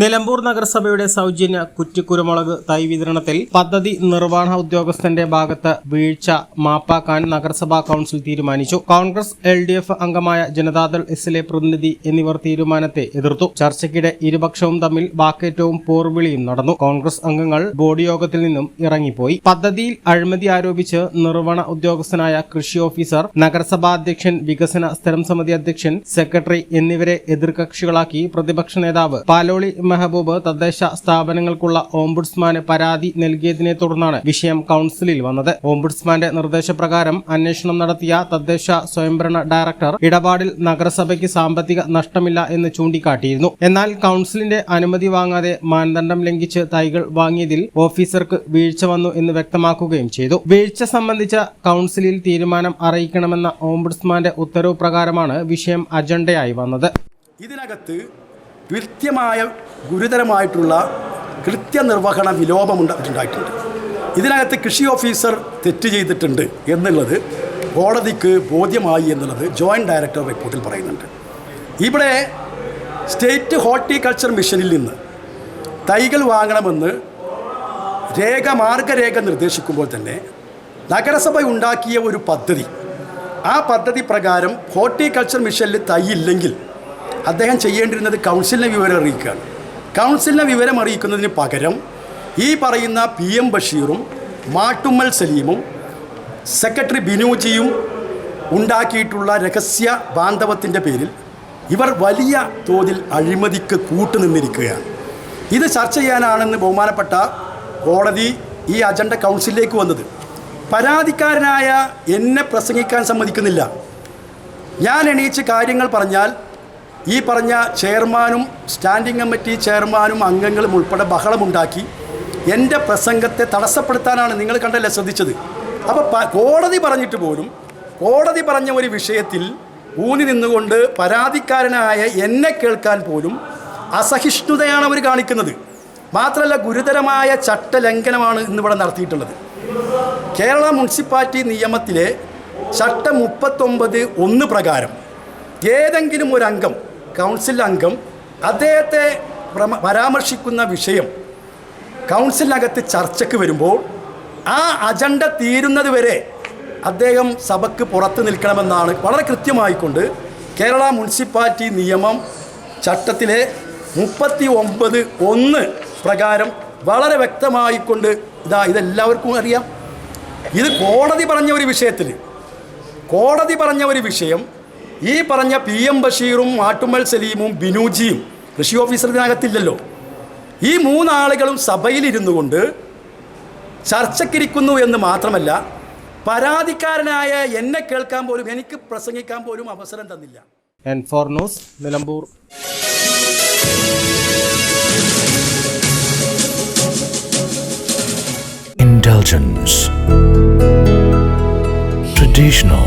Nilambur നഗരസഭയുടെ സൗജന്യ കുറ്റിക്കുരുമുളക് തൈ വിതരണത്തിൽ പദ്ധതി നിർവഹണ ഉദ്യോഗസ്ഥന്റെ ഭാഗത്ത് വീഴ്ച മാപ്പാക്കാൻ നഗരസഭാ കൌൺസിൽ തീരുമാനിച്ചു. കോൺഗ്രസ് എൽ ഡി എഫ് അംഗമായ ജനതാദൾ എസിലെ പ്രതിനിധി എന്നിവർ തീരുമാനത്തെ എതിർത്തു. ചർച്ചയ്ക്കിടെ ഇരുപക്ഷവും തമ്മിൽ വാക്കേറ്റവും പോർവിളിയും നടന്നു. കോൺഗ്രസ് അംഗങ്ങൾ ബോർഡ് യോഗത്തിൽ നിന്നും ഇറങ്ങിപ്പോയി. പദ്ധതിയിൽ അഴിമതി ആരോപിച്ച് നിർവഹണ ഉദ്യോഗസ്ഥനായ കൃഷി ഓഫീസർ നഗരസഭാ അധ്യക്ഷൻ വികസന സ്ഥിരം സമിതി അധ്യക്ഷൻ സെക്രട്ടറി എന്നിവരെ എതിർകക്ഷികളാക്കി പ്രതിപക്ഷ നേതാവ് പാലോളി മെഹബൂബ് തദ്ദേശ സ്ഥാപനങ്ങൾക്കുള്ള ഓംബുഡ്സ്മാന് പരാതി നൽകിയതിനെ തുടർന്നാണ് വിഷയം കൌൺസിലിൽ വന്നത്. ഓംബുഡ്സ്മാന്റെ നിർദ്ദേശപ്രകാരം അന്വേഷണം നടത്തിയ തദ്ദേശ സ്വയംഭരണ ഡയറക്ടർ ഇടപാടിൽ നഗരസഭയ്ക്ക് സാമ്പത്തിക നഷ്ടമില്ല എന്ന് ചൂണ്ടിക്കാട്ടിയിരുന്നു. എന്നാൽ കൌൺസിലിന്റെ അനുമതി വാങ്ങാതെ മാനദണ്ഡം ലംഘിച്ച് തൈകൾ വാങ്ങിയതിൽ ഓഫീസർക്ക് വീഴ്ച വന്നു എന്ന് വ്യക്തമാക്കുകയും ചെയ്തു. വീഴ്ച സംബന്ധിച്ച കൌൺസിലിൽ തീരുമാനം അറിയിക്കണമെന്ന ഓംബുഡ്സ്മാന്റെ ഉത്തരവ് പ്രകാരമാണ് വിഷയം അജണ്ടയായി വന്നത്. ഇതിനകത്ത് കൃത്യമായ ഗുരുതരമായിട്ടുള്ള കൃത്യനിർവഹണ വിലോപമുണ്ടായിട്ടുണ്ട് ഇതിനകത്ത് കൃഷി ഓഫീസർ തെറ്റ് ചെയ്തിട്ടുണ്ട് എന്നുള്ളത് കോടതിക്ക് ബോധ്യമായി എന്നുള്ളത് ജോയിന്റ് ഡയറക്ടർ റിപ്പോർട്ടിൽ പറയുന്നുണ്ട്. ഇവിടെ സ്റ്റേറ്റ് ഹോർട്ടിക്കൾച്ചർ മിഷനിൽ നിന്ന് തൈകൾ വാങ്ങണമെന്ന് രേഖ മാർഗരേഖ നിർദ്ദേശിക്കുമ്പോൾ തന്നെ നഗരസഭ ഉണ്ടാക്കിയ ഒരു പദ്ധതി. ആ പദ്ധതി പ്രകാരം ഹോർട്ടിക്കൾച്ചർ മിഷനിൽ തൈ ഇല്ലെങ്കിൽ അദ്ദേഹം ചെയ്യേണ്ടിരുന്നത് കൗൺസിലിനെ വിവരം അറിയിക്കുകയാണ്. കൗൺസിലിനെ വിവരം അറിയിക്കുന്നതിന് പകരം ഈ പറയുന്ന പി എം ബഷീറും മാട്ടുമ്മൽ സലീമും സെക്രട്ടറി ബിനൂജിയും ഉണ്ടാക്കിയിട്ടുള്ള രഹസ്യ ബാന്ധവത്തിന്റെ പേരിൽ ഇവർ വലിയ തോതിൽ അഴിമതിക്ക് കൂട്ടുനിന്നിരിക്കുകയാണ്. ഇത് ചർച്ച ചെയ്യാനാണെന്ന് ബഹുമാനപ്പെട്ട കോടതി ഈ അജണ്ട കൗൺസിലിലേക്ക് വന്നത്. പരാതിക്കാരനായ എന്നെ പ്രസംഗിക്കാൻ സമ്മതിക്കുന്നില്ല. ഞാൻ എണീച്ച് കാര്യങ്ങൾ പറഞ്ഞാൽ ഈ പറഞ്ഞ ചെയർമാനും സ്റ്റാൻഡിംഗ് കമ്മിറ്റി ചെയർമാനും അംഗങ്ങളും ഉൾപ്പെടെ ബഹളമുണ്ടാക്കി എന്റെ പ്രസംഗത്തെ തടസ്സപ്പെടുത്താനാണ് നിങ്ങൾ കണ്ടല്ലേ ശ്രദ്ധിച്ചത്. അപ്പോൾ കോടതി പറഞ്ഞിട്ട് പോലും കോടതി പറഞ്ഞ ഒരു വിഷയത്തിൽ ഊന്നി നിന്നുകൊണ്ട് പരാതിക്കാരനായ എന്നെ കേൾക്കാൻ പോലും അസഹിഷ്ണുതയാണ് അവർ കാണിക്കുന്നത്. മാത്രമല്ല ഗുരുതരമായ ചട്ടലംഘനമാണ് ഇന്നിവിടെ നടത്തിയിട്ടുള്ളത്. കേരള മുനിസിപ്പാലിറ്റി നിയമത്തിലെ ചട്ടം മുപ്പത്തൊമ്പത് ഒന്ന് പ്രകാരം ഏതെങ്കിലും ഒരു അംഗം കൗൺസിൽ അംഗം അദ്ദേഹത്തെ പ്രമ- പരാമർശിക്കുന്ന വിഷയം കൗൺസിലിനകത്ത് ചർച്ചയ്ക്ക് വരുമ്പോൾ ആ അജണ്ട തീരുന്നത് വരെ അദ്ദേഹം സഭയ്ക്ക് പുറത്ത് നിൽക്കണമെന്നാണ് വളരെ കൃത്യമായിക്കൊണ്ട് കേരള മുനിസിപ്പാലിറ്റി നിയമം ചട്ടത്തിലെ മുപ്പത്തി ഒമ്പത് ഒന്ന് പ്രകാരം വളരെ വ്യക്തമായിക്കൊണ്ട് ഇതാ ഇതെല്ലാവർക്കും അറിയാം. ഇത് കോടതി പറഞ്ഞ ഒരു വിഷയത്തിൽ കോടതി പറഞ്ഞ ഒരു വിഷയം ഈ പറഞ്ഞ പി എം ബഷീറും ആട്ടുമൽ സലീമും ബിനുജിയും കൃഷി ഓഫീസറിനകത്തില്ലല്ലോ ഈ മൂന്നാളുകളും സഭയിലിരുന്നു കൊണ്ട് ചർച്ചക്കിരിക്കുന്നു എന്ന് മാത്രമല്ല പരാതിക്കാരനായ എന്നെ കേൾക്കാൻ പോലും എനിക്ക് പ്രസംഗിക്കാൻ പോലും അവസരം തന്നില്ല. N four news Nilambur. Indulgence. Traditional.